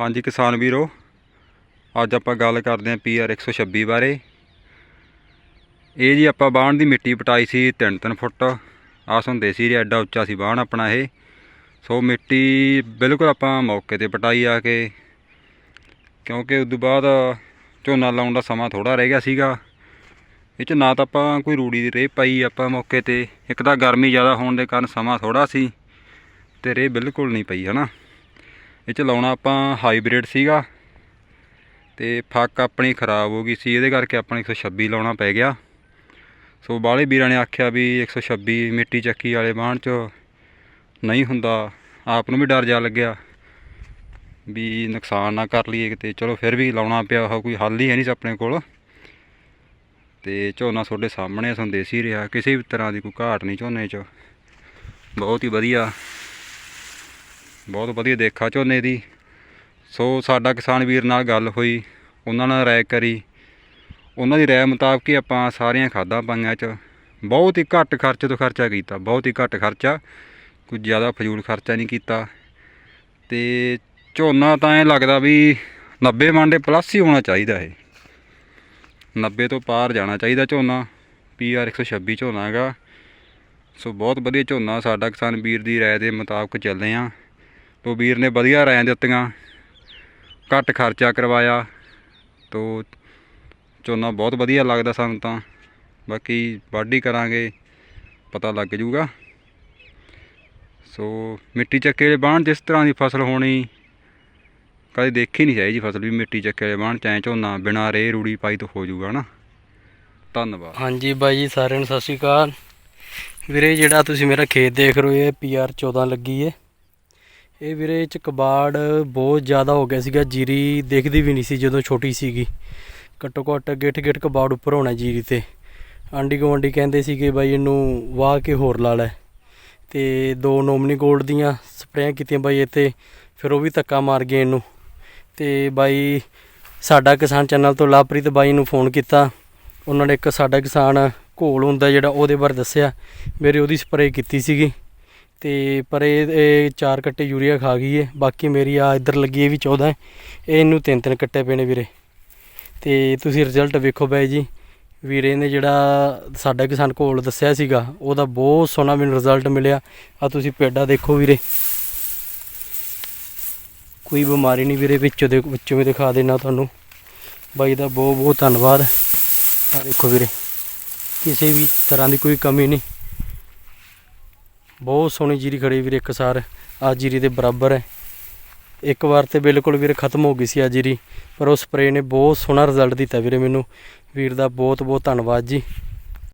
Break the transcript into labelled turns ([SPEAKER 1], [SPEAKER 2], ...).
[SPEAKER 1] ਹਾਂਜੀ ਕਿਸਾਨ ਵੀਰੋ, ਅੱਜ ਆਪਾਂ ਗੱਲ ਕਰਦੇ ਹਾਂ ਪੀਆਰ 126 ਬਾਰੇ। ਇਹ ਜੀ ਆਪਾਂ ਬਾਣ ਦੀ ਮਿੱਟੀ ਪਟਾਈ ਸੀ 3-3 ਫੁੱਟ। ਆਸ ਹੁੰਦੇ ਸੀ ਜੀ, ਐਡਾ ਉੱਚਾ ਸੀ ਬਾਣ ਆਪਣਾ ਇਹ। ਸੋ ਮਿੱਟੀ ਬਿਲਕੁਲ ਆਪਾਂ ਮੌਕੇ ਤੇ ਪਟਾਈ ਆ ਕੇ। ਕਿਉਂਕਿ ਉਸ ਤੋਂ ਬਾਅਦ ਝੋਨਾ ਲਾਉਣ ਦਾ ਸਮਾਂ ਥੋੜਾ ਰਹਿ ਗਿਆ ਸੀਗਾ। ਇਹ ਚ ਨਾ ਤਾਂ ਆਪਾਂ ਕੋਈ ਰੂੜੀ ਦੀ ਰੇਹ ਪਾਈ ਆਪਾਂ ਮੌਕੇ ਤੇ। ਇੱਕ ਤਾਂ ਗਰਮੀ ਜ਼ਿਆਦਾ ਹੋਣ ਦੇ ਕਾਰਨ ਸਮਾਂ ਥੋੜਾ ਸੀ। ਤੇ ਰੇਹ ਬਿਲਕੁਲ ਨਹੀਂ ਪਈ, ਹਨਾ? ਇਹ ਚ ਲਾਉਣਾ ਆਪਾਂ ਹਾਈਬ੍ਰਿਡ ਸੀਗਾ ਤੇ ਫੱਕ ਆਪਣੀ ਖਰਾਬ ਹੋ ਗਈ ਸੀ, ਇਹਦੇ ਕਰਕੇ ਆਪਾਂ ਨੂੰ 126 ਲਾਉਣਾ ਪੈ ਗਿਆ। ਸੋ ਬਾਹਲੇ ਵੀਰਾਂ ਨੇ ਆਖਿਆ ਵੀ 126 ਮਿੱਟੀ ਚੱਕੀ ਵਾਲੇ ਬਾਣ ਚ ਨਹੀਂ ਹੁੰਦਾ, ਆਪ ਨੂੰ ਵੀ ਡਰ ਜਾ ਲੱਗਿਆ ਵੀ ਨੁਕਸਾਨ ਨਾ ਕਰ ਲਈਏ ਕਿਤੇ। ਚਲੋ ਫਿਰ ਵੀ ਲਾਉਣਾ ਪਿਆ, ਉਹ ਕੋਈ ਹੱਲ ਹੀ ਹੈ ਨਹੀਂ ਆਪਣੇ ਕੋਲ। ਤੇ ਝੋਨਾ ਤੁਹਾਡੇ ਸਾਹਮਣੇ ਸਾਨੂੰ ਦੇਸੀ ਰਿਹਾ, ਕਿਸੇ ਵੀ ਤਰ੍ਹਾਂ ਦੀ ਕੋਈ ਘਾਟ ਨਹੀਂ ਝੋਨੇ 'ਚ। ਬਹੁਤ ਹੀ ਵਧੀਆ। ਬਹੁਤ ਵਧੀਆ ਦੇਖਾ ਝੋਨੇ ਦੀ। ਸੋ ਸਾਡਾ ਕਿਸਾਨ ਵੀਰ ਨਾਲ ਗੱਲ ਹੋਈ, ਉਹਨਾਂ ਨਾਲ ਰਾਏ ਕਰੀ। ਉਹਨਾਂ ਦੀ ਰਾਏ ਮੁਤਾਬਕ ਹੀ ਆਪਾਂ ਸਾਰੀਆਂ ਖਾਦਾਂ ਪਾਈਆਂ ਚ। ਬਹੁਤ ਹੀ ਘੱਟ ਖਰਚੇ ਤੋਂ ਖਰਚਾ ਕੀਤਾ, ਬਹੁਤ ਹੀ ਘੱਟ ਖਰਚਾ। ਕੋਈ ਜ਼ਿਆਦਾ ਫਜ਼ੂਲ ਖਰਚਾ ਨਹੀਂ ਕੀਤਾ। ਤੇ ਝੋਨਾ ਤਾਂ ਐ ਲੱਗਦਾ ਵੀ 90 ਮਾਂਡੇ ਪਲੱਸ ਹੀ ਹੋਣਾ ਚਾਹੀਦਾ ਇਹ। 90 ਤੋਂ ਪਾਰ ਜਾਣਾ ਚਾਹੀਦਾ ਝੋਨਾ। ਪੀਆਰ 126 ਝੋਨਾ ਹੈਗਾ। ਸੋ ਬਹੁਤ ਵਧੀਆ ਝੋਨਾ ਸਾਡਾ ਕਿਸਾਨ ਵੀਰ ਦੀ ਰਾਏ ਦੇ ਮੁਤਾਬਕ ਚੱਲੇ ਆ। ਤੋ ਵੀਰ ਨੇ ਵਧੀਆ ਰਾਇ ਦਿੱਤੀਆਂ, ਘੱਟ ਖਰਚਾ ਕਰਵਾਇਆ, ਤੋ ਝੋਨਾ ਬਹੁਤ ਵਧੀਆ ਲੱਗਦਾ ਸਾਨੂੰ ਤਾਂ। ਬਾਕੀ ਵਾਢੀ ਕਰਾਂਗੇ, ਪਤਾ ਲੱਗ ਜੂਗਾ। ਸੋ ਮਿੱਟੀ ਚੱਕੇ ਵਾਲੇ ਬਾਣ ਜਿਸ ਤਰ੍ਹਾਂ ਦੀ ਫਸਲ ਹੋਣੀ, ਕਦੇ ਦੇਖੀ ਨਹੀਂ ਜਾਈ ਜੀ ਫਸਲ ਵੀ ਮਿੱਟੀ ਚੱਕੇ ਵਾਲੇ ਬਾਣ, ਚਾਹੇ ਝੋਨਾ ਬਿਨਾਂ ਰੇ ਰੂੜੀ ਪਾਈ ਤੋਂ ਹੋ ਜੂਗਾ ਨਾ। ਧੰਨਵਾਦ।
[SPEAKER 2] ਹਾਂਜੀ ਬਾਈ ਜੀ, ਸਾਰਿਆਂ ਨੂੰ ਸਤਿ ਸ਼੍ਰੀ ਅਕਾਲ। ਵੀਰੇ, ਜਿਹੜਾ ਤੁਸੀਂ ਮੇਰਾ ਖੇਤ ਦੇਖ ਰਹੇ ਹੋ, ਇਹ ਪੀਆਰ 14 ਲੱਗੀ ਹੈ ਇਹ ਵੀਰੇ ਚ ਕਬਾੜ ਬਹੁਤ ਜ਼ਿਆਦਾ ਹੋ ਗਿਆ ਸੀਗਾ, ਜੀਰੀ ਦੇਖਦੀ ਵੀ ਨਹੀਂ ਸੀ ਜਦੋਂ ਛੋਟੀ ਸੀਗੀ। ਘੱਟੋ ਘੱਟ ਗਿੱਠ ਗਿੱਠ ਕਬਾੜ ਉੱਪਰ ਹੋਣਾ ਜੀਰੀ ਤੇ। ਆਂਡੀ ਗਵਾਂਡੀ ਕਹਿੰਦੇ ਸੀਗੇ ਬਾਈ ਇਹਨੂੰ ਵਾਹ ਕੇ ਹੋਰ ਲਾ ਲੈ। ਤੇ ਦੋ ਨੋਮਨੀ ਗੋਲਡ ਦੀਆਂ ਸਪਰੇਆਂ ਕੀਤੀਆਂ ਬਾਈ ਇੱਥੇ, ਫਿਰ ਉਹ ਵੀ ਧੱਕਾ ਮਾਰ ਗਏ ਇਹਨੂੰ। ਤੇ ਬਾਈ ਸਾਡਾ ਕਿਸਾਨ ਚੈਨਲ ਤੋਂ ਲਾਪ੍ਰੀਤ ਬਾਈ ਨੂੰ ਫੋਨ ਕੀਤਾ। ਉਹਨਾਂ ਨੇ ਇੱਕ ਸਾਡਾ ਕਿਸਾਨ ਘੋਲ ਹੁੰਦਾ ਜਿਹੜਾ ਉਹਦੇ ਬਾਰੇ ਦੱਸਿਆ। ਮੇਰੀ ਉਹਦੀ ਸਪਰੇਅ ਕੀਤੀ ਸੀਗੀ। ਤੇ ਪਰ ਇਹ ਇਹ ਚਾਰ ਕੱਟੇ ਯੂਰੀਆ ਖਾ ਗਈ ਹੈ ਬਾਕੀ ਮੇਰੀ ਆ ਇੱਧਰ ਲੱਗੀ ਇਹ ਵੀ 14 ਹੈ ਇਹ ਇਹਨੂੰ ਤਿੰਨ ਤਿੰਨ ਕੱਟੇ ਪਏ ਨੇ ਵੀਰੇ। ਤੇ ਤੁਸੀਂ ਰਿਜ਼ਲਟ ਵੇਖੋ ਬਾਈ ਜੀ। ਵੀਰੇ ਨੇ ਜਿਹੜਾ ਸਾਡਾ ਕਿਸਾਨ ਘੋਲ ਦੱਸਿਆ ਸੀਗਾ, ਉਹਦਾ ਬਹੁਤ ਸੋਹਣਾ ਮੈਨੂੰ ਰਿਜ਼ਲਟ ਮਿਲਿਆ। ਆ ਤੁਸੀਂ ਪੇਡਾ ਦੇਖੋ ਵੀਰੇ। ਕੋਈ ਬਿਮਾਰੀ ਨਹੀਂ ਵੀਰੇ ਵਿੱਚੋਂ ਦੇ, ਵਿੱਚੋਂ ਵੀ ਦਿਖਾ ਦੇਣਾ ਤੁਹਾਨੂੰ। ਬਾਈ ਦਾ ਬਹੁਤ ਬਹੁਤ ਧੰਨਵਾਦ। ਆ ਦੇਖੋ ਵੀਰੇ। ਕਿਸੇ ਵੀ ਤਰ੍ਹਾਂ ਦੀ ਕੋਈ ਕਮੀ ਨਹੀਂ। ਬਹੁਤ ਸੋਹਣੀ ਜੀਰੀ ਖੜੀ ਵੀਰ ਇੱਕ ਸਾਰ ਆ ਜੀਰੀ ਦੇ ਬਰਾਬਰ ਹੈ। ਇੱਕ ਵਾਰ ਤੇ ਬਿਲਕੁਲ ਵੀਰੇ ਖਤਮ ਹੋ ਗਈ ਸੀ ਆ ਜੀਰੀ, ਪਰ ਉਹ ਸਪਰੇਅ ਨੇ ਬਹੁਤ ਸੋਹਣਾ ਰਿਜ਼ਲਟ ਦਿੱਤਾ ਵੀਰੇ ਮੈਨੂੰ। ਵੀਰ ਦਾ ਬਹੁਤ ਬਹੁਤ ਧੰਨਵਾਦ ਜੀ।